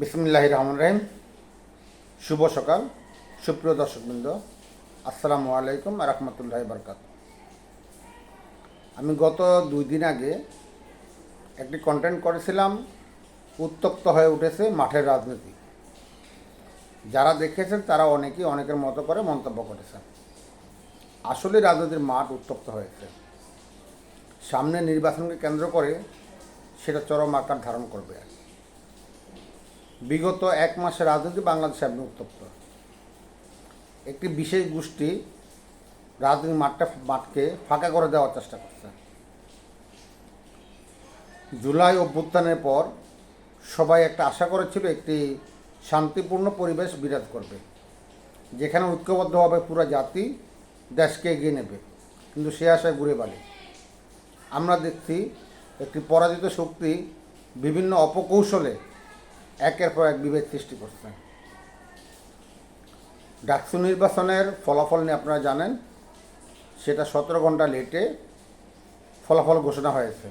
বিসমুল্লাহ রহমান রহিম। শুভ সকাল। সুপ্রিয় দর্শকবৃন্দ, আসসালামু আলাইকুম রহমতুল্লাহ বরকাত আমি গত দুই দিন আগে একটি কন্টেন্ট করেছিলাম, উত্তপ্ত হয়ে উঠেছে মাঠের রাজনীতি। যারা দেখেছেন তারা অনেকেই অনেকের মতো করে মন্তব্য করেছেন। আসলে রাজনীতির মাঠ উত্তপ্ত হয়েছে। সামনে নির্বাচনকে কেন্দ্র করে সেটা চরম আকার ধারণ করবে। আর কি। বিগত এক মাসের রাজনীতি বাংলাদেশে আপনি উত্তপ্ত। একটি বিশেষ গোষ্ঠী রাজনীতির মাঠটা, মাঠকে ফাঁকা করে দেওয়ার চেষ্টা করছে। জুলাই অভ্যুত্থানের পর সবাই একটা আশা করেছিল একটি শান্তিপূর্ণ পরিবেশ বিরাজ করবে, যেখানে ঐক্যবদ্ধভাবে পুরো জাতি দেশকে এগিয়ে নেবে। কিন্তু সে আশায় ঘুরে বালি আমরা দেখছি একটি পরাজিত শক্তি বিভিন্ন অপকৌশলে একের পর এক বিভেদ সৃষ্টি করছে। ডাকসু নির্বাচনের ফলাফল নিয়ে আপনারা জানেন, সেটা সতেরো ঘণ্টা লেটে ফলাফল ঘোষণা হয়েছে।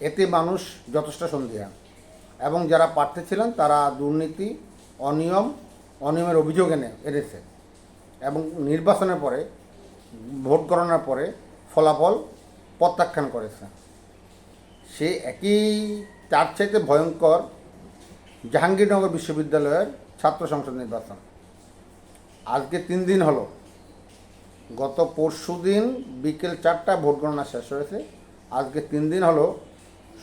এতে মানুষ যথেষ্ট সন্দিহান এবং যারা প্রার্থী ছিলেন, তারা দুর্নীতি, অনিয়ম, অনিয়মের অভিযোগ এনে এনেছে। এবং নির্বাচনের পরে, ভোট গণনার পরে ফলাফল প্রত্যাখ্যান করেছে। সে একই, তার চাইতে ভয়ঙ্কর জাহাঙ্গীরনগর বিশ্ববিদ্যালয়ের ছাত্র সংসদ নির্বাচন। আজকে তিন দিন হলো। গত পরশু দিন বিকেল চারটা ভোট গণনা শেষ হয়েছে। আজকে তিন দিন হলো।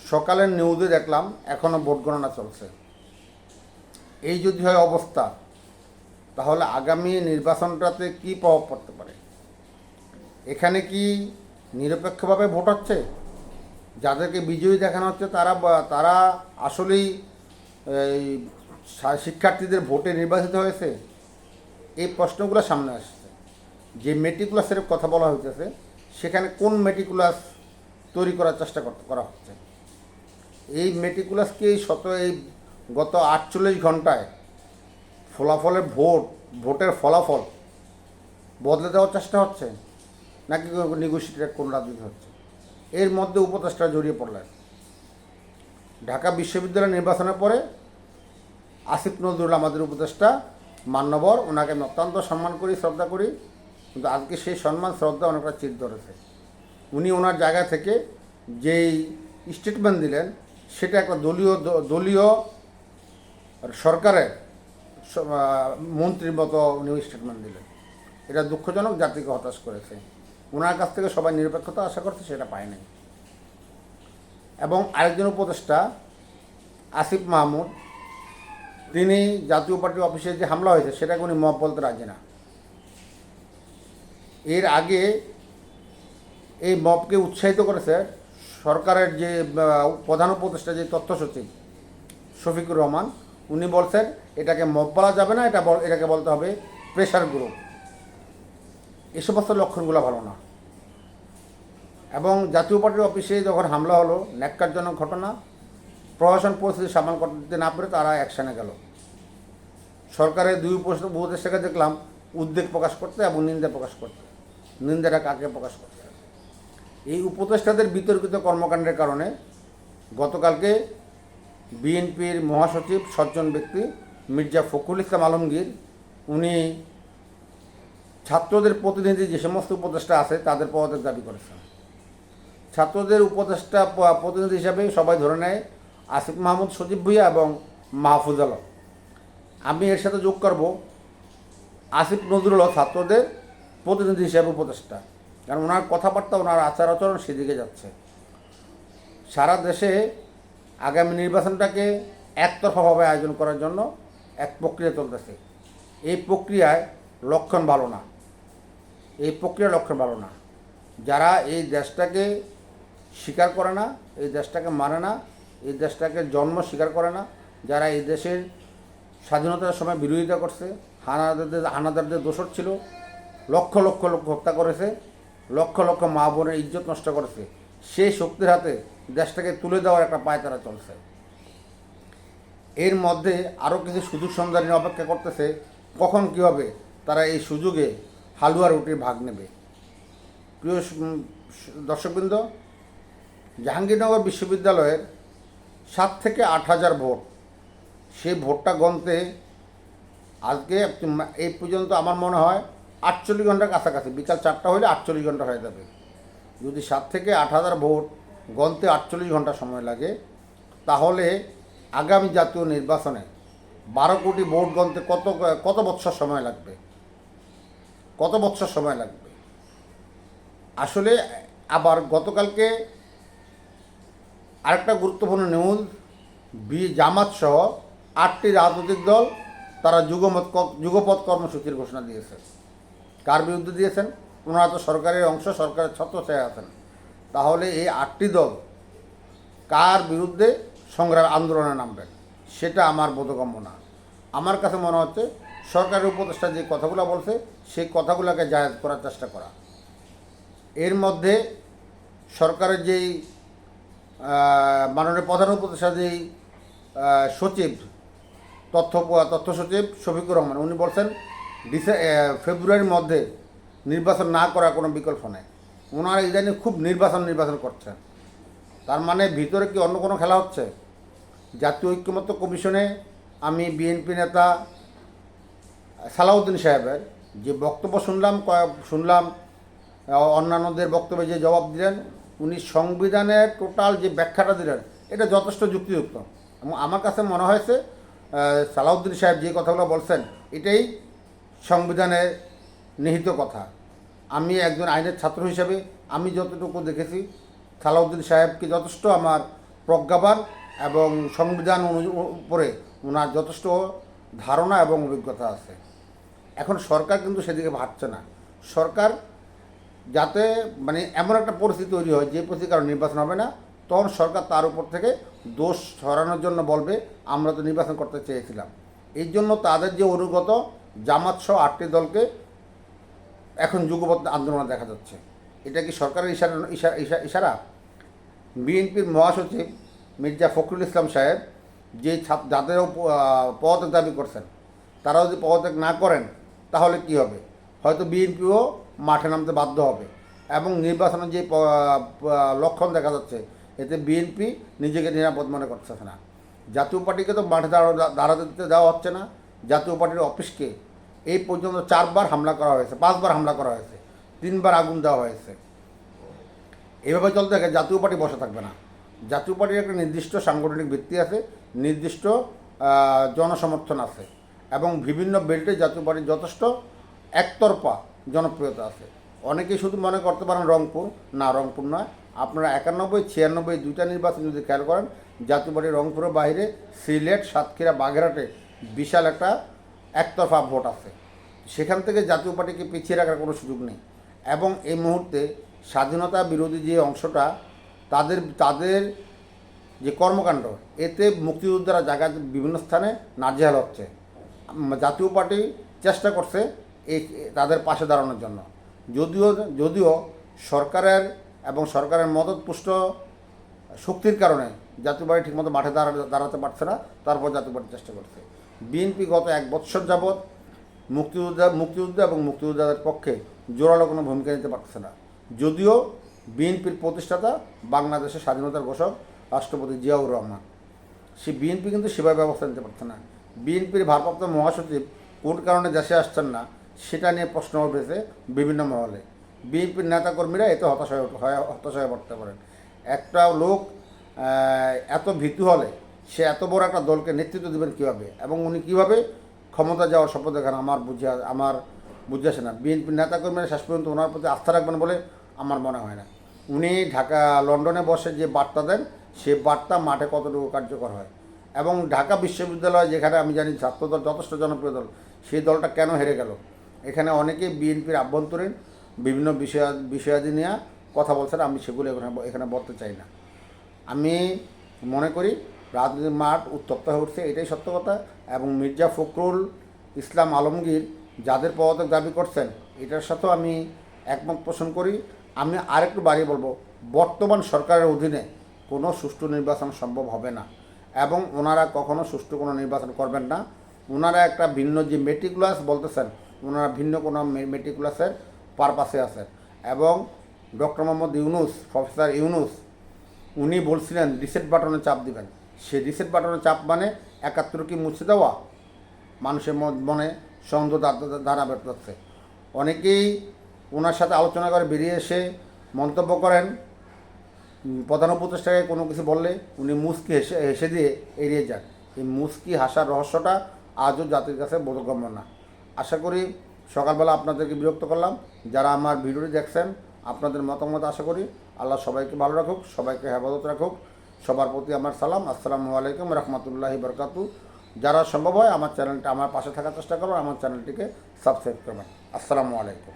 সকালের নিউজে দেখলাম এখনও ভোট গণনা চলছে। এই যদি হয় অবস্থা, তাহলে আগামী নির্বাচনটাতে কি প্রভাব পড়তে পারে? এখানে কি নিরপেক্ষভাবে ভোট হচ্ছে? যাদেরকে বিজয়ী দেখানো হচ্ছে, তারা তারা আসলেই এই শিক্ষার্থীদের ভোটে নির্বাচিত হয়েছে, এই প্রশ্নগুলো সামনে আসছে। যে মেটিকুলাসের কথা বলা হইতেছে, সেখানে কোন মেটিকুলাস তৈরি করার চেষ্টা করা হচ্ছে? এই মেটিকুলাসকে শত এই গত আটচল্লিশ ঘন্টায় ফলাফলের ভোট, ভোটের ফলাফল বদলে দেওয়ার চেষ্টা হচ্ছে, নাকি নেগোসিয়েটেড কোন রাজনীতি হচ্ছে? এর মধ্যে উপদেষ্টা জড়িয়ে পড়লেন। ঢাকা বিশ্ববিদ্যালয় নির্বাচনের পরে আসিফ নজরুল আমাদের উপদেষ্টা, মান্যবর। ওনাকে আমি অত্যন্ত সম্মান করি, শ্রদ্ধা করি। কিন্তু আজকে সেই সম্মান, শ্রদ্ধা অনেকটা চির ধরেছে। উনি ওনার জায়গা থেকে যেই স্টেটমেন্ট দিলেন, সেটা একটা দলীয় দলীয় সরকারের মন্ত্রীর মতো উনি স্টেটমেন্ট দিলেন। এটা দুঃখজনক, জাতিকে হতাশ করেছে। ওনার কাছ থেকে সবাই নিরপেক্ষতা আশা করছে, সেটা পায় নাই। এবং আরেকজন উপদেষ্টা, আসিফ মাহমুদ তিনি জাতীয় পার্টি অফিসে যে হামলা হয়েছে, সেটাকে উনি মব বলতে রাজি না। এর আগে এই মবকে উৎসাহিত করেছে সরকারের যে প্রধান উপদেষ্টা যে তথ্য সচিব, শফিকুর রহমান, উনি বলছেন, এটাকে মব বলা যাবে না, এটা এটাকে বলতে হবে প্রেশার গ্রুপ এ সমস্ত লক্ষণগুলো ভালো না। এবং জাতীয় পার্টির অফিসে যখন হামলা হলো, ন্যাক্কারজনক ঘটনা প্রশাসন পরিস্থিতি সামাল করতে না পেরে তারা অ্যাকশানে গেল। সরকারের দুই উপস্থিত উপদেষ্টাকে দেখলাম, উদ্বেগ প্রকাশ করতে এবং নিন্দা প্রকাশ করতে। নিন্দাটা কাকে প্রকাশ করতে? এই উপদেষ্টাদের বিতর্কিত কর্মকাণ্ডের কারণে গতকালকে বিএনপির মহাসচিব সজ্জন ব্যক্তি মির্জা ফখরুল ইসলাম আলমগীর, উনি ছাত্রদের প্রতিনিধি যে সমস্ত উপদেষ্টা আছে তাদের পদের দাবি করেছেন। ছাত্রদের উপদেষ্টা প্রতিনিধি হিসাবে সবাই ধরে নেয় আসিফ মাহমুদ, সজীব ভুইয়া এবং মাহফুজ আলম। আমি এর সাথে যোগ করব আসিফ নজরুল ছাত্রদের প্রতিনিধি হিসাবে উপদেষ্টা। কারণ ওনার কথাবার্তা, ওনার আচার আচরণ সেদিকে যাচ্ছে। সারা দেশে আগামী নির্বাচনটাকে একতরফাভাবে আয়োজন করার জন্য এক প্রক্রিয়া চলতেছে। এই প্রক্রিয়ায় লক্ষণ ভালো না। এই প্রক্রিয়ার লক্ষণ ভালো না। যারা এই দেশটাকে স্বীকার করে না, এই দেশটাকে মানে না এই দেশটাকে জন্ম স্বীকার করে না। যারা এই দেশের স্বাধীনতার সময় বিরোধিতা করছে, হানাদারদের হানাদারদের দোষর ছিল, লক্ষ লক্ষ লোক হত্যা করেছে, লক্ষ লক্ষ মা বোনের ইজ্জত নষ্ট করেছে। সেই শক্তির হাতে দেশটাকে তুলে দেওয়ার একটা পায় তারা চলছে। এর মধ্যে আরও কিছু সুযোগ সন্ধানী অপেক্ষা করতেছে, কখন কী হবে, তারা এই সুযোগে হালুয়া রুটির ভাগ নেবে। প্রিয় দর্শকবৃন্দ, জাহাঙ্গীরনগর বিশ্ববিদ্যালয়ের সাত থেকে আট হাজার ভোট। সেই ভোটটা গণতে আজকে এই পর্যন্ত আমার মনে হয় আটচল্লিশ ঘণ্টার কাছাকাছি, বিকাল চারটা হলে আটচল্লিশ ঘণ্টা হয়ে যাবে। যদি সাত থেকে আট হাজার ভোট গণতে আটচল্লিশ ঘণ্টা সময় লাগে, তাহলে আগামী জাতীয় নির্বাচনে বারো কোটি ভোট গণতে কত কত বৎসর সময় লাগবে? কত বৎসর সময় লাগবে? আসলে আবার গতকালকে আরেকটা গুরুত্বপূর্ণ নিউজ বি জামাত সহ আটটি রাজনৈতিক দল তারা যুগমত যুগপথ কর্মসূচির ঘোষণা দিয়েছে। কার বিরুদ্ধে দিয়েছেন? ওনারা তো সরকারের অংশ, সরকারের ছত্রছায়া আছেন। তাহলে এই আটটি দল কার বিরুদ্ধে সংগ্রাম আন্দোলনে নামবেন? সেটা আমার বোধগম্য না। আমার কাছে মনে হচ্ছে সরকারের উপদেষ্টা যে কথাগুলো বলছে, সেই কথাগুলোকে জায়জ করার চেষ্টা করা। এর মধ্যে সরকারের যেই মাননীয় প্রধান উপদেষ্টা যেই আহ, সচিব তথ্য তথ্য সচিব শফিকুর রহমান উনি বলছেন ডিসে ফেব্রুয়ারির মধ্যে নির্বাচন না করার কোনো বিকল্প নেই। ওনারা ইদানিং খুব নির্বাচন নির্বাচন করছেন। তার মানে ভিতরে কি অন্য কোনো খেলা হচ্ছে? জাতীয় ঐক্যমত্য কমিশনে আমি বিএনপি নেতা সালাউদ্দিন সাহেবের যে বক্তব্য শুনলাম শুনলাম অন্যান্যদের বক্তব্যে যে জবাব দিলেন উনি সংবিধানের টোটাল যে ব্যাখ্যাটা দিলেন, এটা যথেষ্ট যুক্তিযুক্ত। এবং আমার কাছে মনে হয়েছে সালাউদ্দিন সাহেব যে কথাগুলো বলছেন, এটাই সংবিধানের নিহিত কথা। আমি একজন আইনের ছাত্র হিসেবে, আমি যতটুকু দেখেছি, সালাউদ্দিন সাহেবকে যথেষ্ট আমার প্রজ্ঞাবান এবং সংবিধান উপরে ওনার যথেষ্ট ধারণা এবং অভিজ্ঞতা আছে। এখন সরকার কিন্তু সেদিকে ভাবছে না। সরকার যাতে মানে এমন একটা পরিস্থিতি তৈরি হয়, যে পরিস্থিতি কারণ নির্বাচন হবে না, তখন সরকার তার উপর থেকে দোষ সরানোর জন্য বলবে, আমরা তো নির্বাচন করতে চেয়েছিলাম। এই জন্য তাদের যে অনুগত জামাত সহ আটটি দলকে এখন যুগবদ্ধ আন্দোলন দেখা যাচ্ছে। এটা কি সরকারের ইশারা, ইশা- ইশা- ইশারা? বিএনপির মহাসচিব মির্জা ফখরুল ইসলাম সাহেব যে ছাত্র যাদের উপ- পদত্যাগ দাবি করছেন তারা যদি পদত্যাগ না করেন, তাহলে কি হবে? হয়তো বিএনপিও মাঠে নামতে বাধ্য হবে। এবং নির্বাচনের যে লক্ষণ দেখা যাচ্ছে, এতে বিএনপি নিজেকে নিরাপদ মনে করতেছে না। জাতীয় পার্টিকে তো মাঠে দাঁড়া- দাঁড়াতে দিতে দেওয়া হচ্ছে না। জাতীয় পার্টির অফিসকে এই পর্যন্ত চারবার হামলা করা হয়েছে, পাঁচবার হামলা করা হয়েছে, তিনবার আগুন দেওয়া হয়েছে। এভাবে চলতে থাকে জাতীয় পার্টি বসে থাকবে না। জাতীয় পার্টির একটা নির্দিষ্ট সাংগঠনিক ভিত্তি আছে, নির্দিষ্ট জনসমর্থন আছে। এবং বিভিন্ন বেল্টে জাতীয় পার্টির যথেষ্ট একতরফা জনপ্রিয়তা আছে। অনেকেই শুধু মনে করতে পারেন রংপুর। না, রংপুর নয়। আপনারা একানব্বই, ছিয়ানব্বই দুইটা নির্বাচন যদি খেয়াল করেন, জাতীয় পার্টি রংপুরের বাইরে সিলেট, সাতক্ষীরা, বাগেরহাটে বিশাল একটা একতরফা ভোট আছে। সেখান থেকে জাতীয় পার্টিকে পিছিয়ে রাখার কোনো সুযোগ নেই। এবং এই মুহূর্তে স্বাধীনতা বিরোধী যে অংশটা, তাদের তাদের যে কর্মকাণ্ড, এতে মুক্তিযোদ্ধারা জায়গা বিভিন্ন স্থানে নাজেহাল হচ্ছে। জাতীয় পার্টি চেষ্টা করছে এই তাদের পাশে দাঁড়ানোর জন্য। যদিও যদিও সরকারের এবং সরকারের মদতপুষ্ট শক্তির কারণে জাতীয় পার্টি ঠিকমতো মাঠে দাঁড়া, দাঁড়াতে পারছে না, তারপর জাতীয় পার্টি চেষ্টা করছে। বিএনপি গত এক বৎসর যাবৎ মুক্তিযোদ্ধা, মুক্তিযুদ্ধ এবং মুক্তিযোদ্ধাদের পক্ষে জোরালো কোনো ভূমিকা নিতে পারছে না। যদিও বিএনপির প্রতিষ্ঠাতা বাংলাদেশের স্বাধীনতার ঘোষক রাষ্ট্রপতি জিয়াউর রহমান, সে বিএনপি কিন্তু সেভাবে ব্যবস্থা নিতে পারছে না। বিএনপির ভারপ্রাপ্ত মহাসচিব কোন কারণে দেশে আসছেন না সেটা নিয়ে প্রশ্ন উঠেছে বিভিন্ন মহলে। বিএনপির নেতাকর্মীরা এতে হতাশ হতাশ হয়ে পড়তে পারেন। একটা লোক এত ভীতু হলে সে এত বড় একটা দলকে নেতৃত্ব দেবেন কীভাবে? এবং উনি কীভাবে ক্ষমতা যাওয়ার শপথ দেখান? আমার বুঝে আমার বুঝে আসে না। বিএনপির নেতাকর্মীরা শেষ পর্যন্ত ওনার প্রতি আস্থা রাখবেন বলে আমার মনে হয় না। উনি ঢাকা, লন্ডনে বসে যে বার্তা দেন, সে বার্তা মাঠে কতটুকু কার্যকর হয়? এবং ঢাকা বিশ্ববিদ্যালয় যেখানে আমি জানি ছাত্রদল যথেষ্ট জনপ্রিয় দল, সেই দলটা কেন হেরে গেল? এখানে অনেকেই বিএনপির আভ্যন্তরীণ, বিভিন্ন বিষয়, বিষয়াদি নিয়ে কথা বলছেন আমি সেগুলো এখানে এখানে বলতে চাই না। আমি মনে করি রাজনীতির মাঠ উত্তপ্ত হয়ে উঠছে, এটাই সত্য কথা এবং মির্জা ফখরুল ইসলাম আলমগীর যাদের পদত্যাগ দাবি করছেন, এটার সাথেও আমি একমত পোষণ করি। আমি আরেকটু বাড়িয়ে বলব, বর্তমান সরকারের অধীনে কোনো সুষ্ঠু নির্বাচন সম্ভব হবে না এবং ওনারা কখনো সুষ্ঠু কোনো নির্বাচন করবেন না। ওনারা একটা ভিন্ন যে মেটিকুলাস বলতেছেন ওনারা ভিন্ন কোনো মেটিকুলাসের পারপাসে আছে এবং ডক্টর মোহাম্মদ ইউনুস প্রফেসর ইউনুস, উনি বলছিলেন রিসেট বাটনে চাপ দিবেন। সে রিসেট বাটনে চাপ মানে একাত্তর কি মুছে দেওয়া? মানুষের মন- সন্দেহ ধারা বেরোচ্ছে অনেকেই ওনার সাথে আলোচনা করে বেরিয়ে এসে মন্তব্য করেন। প্রধান উপদেষ্টাকে কোনো কিছু বললে উনি মুস্কি হেসে হেসে দিয়ে এড়িয়ে যান। এই মুস্কি হাসার রহস্যটা আজও জাতির কাছে বোধগম্য না। আশা করি সকালবেলা আপনাদেরকে বিরক্ত করলাম। যারা আমার ভিডিওটি দেখছেন, আপনাদের মতামত আশা করি। আল্লাহ সবাইকে ভালো রাখুক, সবাইকে হেফাজত রাখুক। সবার প্রতি আমার সালাম। আসসালামু আলাইকুম রহমতুল্লাহি বরকাতু। যারা সম্ভব হয় আমার চ্যানেলটা আমার পাশে থাকার চেষ্টা করুন আমার চ্যানেলটিকে সাবস্ক্রাইব করবেন আসসালামু আলাইকুম।